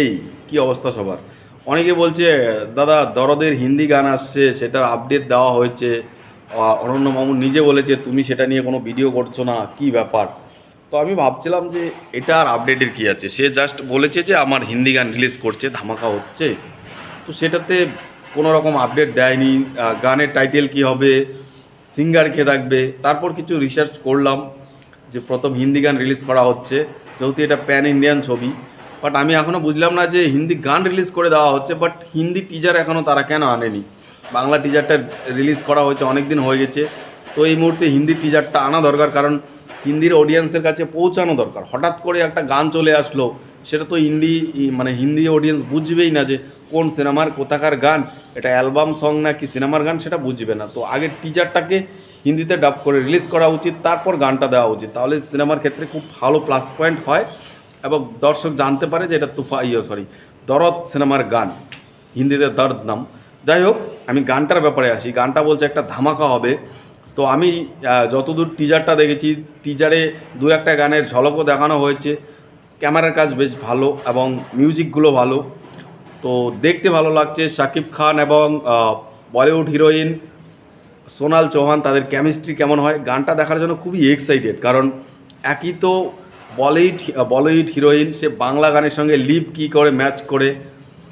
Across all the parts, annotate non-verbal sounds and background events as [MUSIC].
এই, কি অবস্থা সবার? অনেকে বলছে, দাদা, দরদের হিন্দি গান আসছে, সেটার আপডেট দেওয়া হয়েছে। অনন্য মামু নিজে বলেছে, তুমি সেটা নিয়ে কোনো ভিডিও করছ না, কি ব্যাপার? তো আমি ভাবছিলাম যে এটা আর আপডেটের কী আছে? সে জাস্ট বলেছে যে, আমার হিন্দি গান রিলিজ করছে, ধামাকা হচ্ছে। তো সেটাতে কোনো রকম আপডেট দেয়নি। গানের টাইটেল কি হবে? সিঙ্গার কে থাকবে তারপর কিছু রিসার্চ করলাম যে, প্রথম হিন্দি গান রিলিজ করা হচ্ছে। যেহেতু এটা প্যান ইন্ডিয়ান ছবি বাট আমি এখনও বুঝলাম না যে হিন্দি গান রিলিজ করে দেওয়া হচ্ছে বাট হিন্দি টিজার এখনও তারা কেন আনেনি? বাংলা টিজারটা রিলিজ করা হয়েছে অনেক দিন হয়ে গেছে। তো এই মুহূর্তে হিন্দি টিজারটা আনা দরকার, কারণ হিন্দির অডিয়েন্সের কাছে পৌঁছানো দরকার। হঠাৎ করে একটা গান চলে আসলো, সেটা তো হিন্দি মানে হিন্দি অডিয়েন্স বুঝবেই না যে কোন সিনেমার কোথাকার গান, এটা অ্যালবাম সং না কি সিনেমার গান, সেটা বুঝবে না। তো আগে টিজারটাকে হিন্দিতে ডাব করে রিলিজ করা উচিত, তারপর গানটা দেওয়া উচিত। তাহলে সিনেমার ক্ষেত্রে খুব ভালো প্লাস পয়েন্ট হয়। এবং দর্শক জানতে পারে যে এটা তুফা ইয়ে সরি দরদ সিনেমার গান, হিন্দিতে দর্দ নাম। যাই হোক, আমি গানটার ব্যাপারে আসি। গানটা বলছে একটা ধামাকা হবে। তো আমি যতদূর টিজারটা দেখেছি টিজারে দু একটা গানের ঝলকও দেখানো হয়েছে। ক্যামেরার কাজ বেশ ভালো এবং মিউজিকগুলো ভালো। তো দেখতে ভালো লাগছে। শাকিব খান এবং বলিউড হিরোইন সোনাল চৌহান, তাদের কেমিস্ট্রি কেমন হয়? গানটা দেখার জন্য খুবই এক্সাইটেড কারণ একই তো বলিউড বলিউড হিরোইন, সে বাংলা গানের সঙ্গে লিপ কী করে ম্যাচ করে,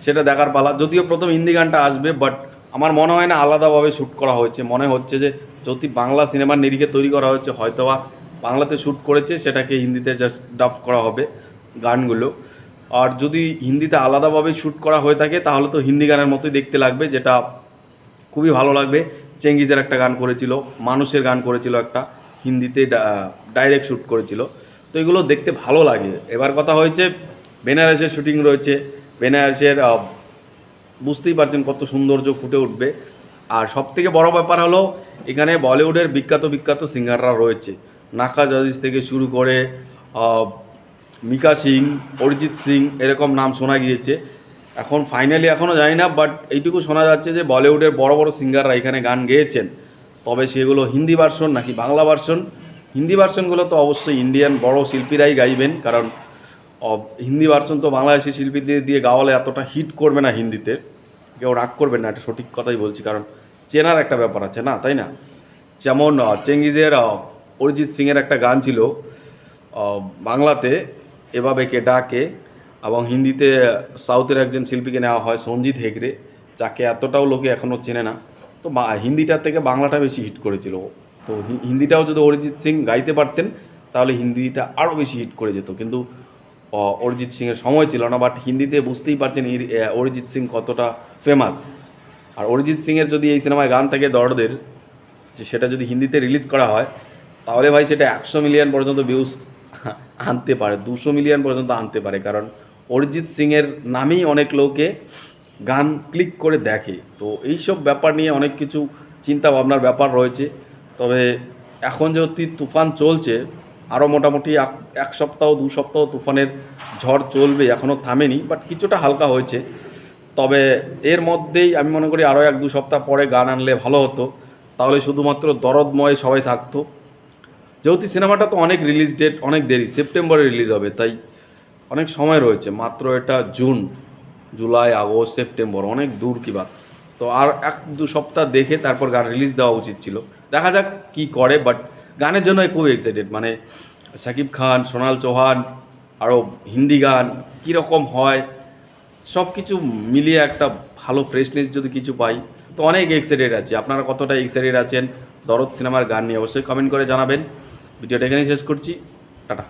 সেটা দেখার পালা। যদিও প্রথম হিন্দি গানটা আসবে বাট আমার মনে হয় না আলাদাভাবে শ্যুট করা হয়েছে। মনে হচ্ছে যে যদি বাংলা সিনেমার নিরিখে তৈরি করা হয়েছে, হয়তোবা বাংলাতে শ্যুট করেছে, সেটাকে হিন্দিতে জাস্ট ডাফ করা হবে গানগুলো। আর যদি হিন্দিতে আলাদাভাবে শ্যুট করা হয়ে থাকে, তাহলে তো হিন্দি গানের মতোই দেখতে লাগবে, যেটা খুবই ভালো লাগবে। চেঙ্গিজের একটা গান করেছিল, মানুষের গান করেছিল একটা, হিন্দিতে ডাইরেক্ট শ্যুট করেছিল। তো এগুলো দেখতে ভালো লাগে। এবার কথা হয়েছে, বেনারসের শুটিং রয়েছে। বেনারসের বুঝতেই পারছেন কত সৌন্দর্য ফুটে উঠবে। আর সব থেকে বড় ব্যাপার হলো, এখানে বলিউডের বিখ্যাত বিখ্যাত সিঙ্গাররা রয়েছে। নাকা জাজিজ থেকে শুরু করে মিকা সিং, অরিজিৎ সিং, এরকম নাম শোনা গিয়েছে। এখন ফাইনালি এখনও জানি না বাট এইটুকু শোনা যাচ্ছে যে বলিউডের বড় বড় সিঙ্গাররা এখানে গান গেয়েছেন। তবে সেগুলো হিন্দি ভার্সন নাকি বাংলা ভার্সন হিন্দি ভার্সনগুলো তো অবশ্যই ইন্ডিয়ান বড় শিল্পীরাই গাইবেন, কারণ হিন্দি ভার্সন তো বাংলাদেশি শিল্পীদের দিয়ে গাওয়ালে এতটা হিট করবে না হিন্দিতে। কেউ রাগ করবেন না, এটা সঠিক কথাই বলছি, কারণ চেনার একটা ব্যাপার আছে না, তাই না? যেমন চেঙ্গিজের অরিজিৎ সিংয়ের একটা গান ছিল বাংলাতে, এভাবে কে ডাকে, এবং হিন্দিতে সাউথের একজন শিল্পীকে নেওয়া হয় সঞ্জিত হেগড়ে, যাকে এতটাও লোকে এখনও চেনে না। তো হিন্দিটার থেকে বাংলাটা বেশি হিট করেছিল। তো হিন্দিটাও যদি অরিজিৎ সিং গাইতে পারতেন, তাহলে হিন্দিটা আরও বেশি হিট করে যেত। কিন্তু অরিজিৎ সিংয়ের সময় ছিল না, বাট হিন্দিতে বুঝতেই পারছেন অরিজিৎ সিং কতটা ফেমাস আর অরিজিৎ সিংয়ের যদি এই সিনেমায় গান থাকে দরদের, যে সেটা যদি হিন্দিতে রিলিজ করা হয়, তাহলে ভাই সেটা একশো মিলিয়ন পর্যন্ত ভিউজ [LAUGHS] আনতে পারে, দুশো মিলিয়ন পর্যন্ত আনতে পারে। কারণ অরিজিৎ সিংয়ের নামেই অনেক লোকে গান ক্লিক করে দেখে। তো এইসব ব্যাপার নিয়ে অনেক কিছু চিন্তা ভাবনার ব্যাপার রয়েছে। তবে এখন যেহেতু তুফান চলছে, আরও মোটামুটি এক- সপ্তাহ, দু সপ্তাহ তুফানের ঝড় চলবে, এখনও থামেনি বাট কিছুটা হালকা হয়েছে। তবে এর মধ্যেই আমি মনে করি আরও এক, দু সপ্তাহ পরে গান আনলে ভালো হতো। তাহলে শুধুমাত্র দরদময় সবাই থাকতো। যেহেতু সিনেমাটা তো অনেক রিলিজ ডেট অনেক দেরি, সেপ্টেম্বরে রিলিজ হবে, তাই অনেক সময় রয়েছে। মাত্র এটা জুন জুলাই আগস্ট সেপ্টেম্বর অনেক দূর কি বাত। তো আর এক দু সপ্তাহ দেখে তারপর গান রিলিজ দেওয়া উচিত ছিল। দেখা যাক কি করে বাট গানের জন্য খুব এক্সাইটেড মানে শাকিব খান, সোনাল চৌহান আরও হিন্দি গান কীরকম হয় সব কিছু মিলিয়ে একটা ভালো ফ্রেশনেস যদি কিছু পাই, তো অনেক এক্সাইটেড আছি। আপনারা কতটা এক্সাইটেড আছেন, দরদ সিনেমার গান নিয়ে অবশ্যই কমেন্ট করে জানাবেন। ভিডিওটা এখানেই শেষ করছি। টাটা।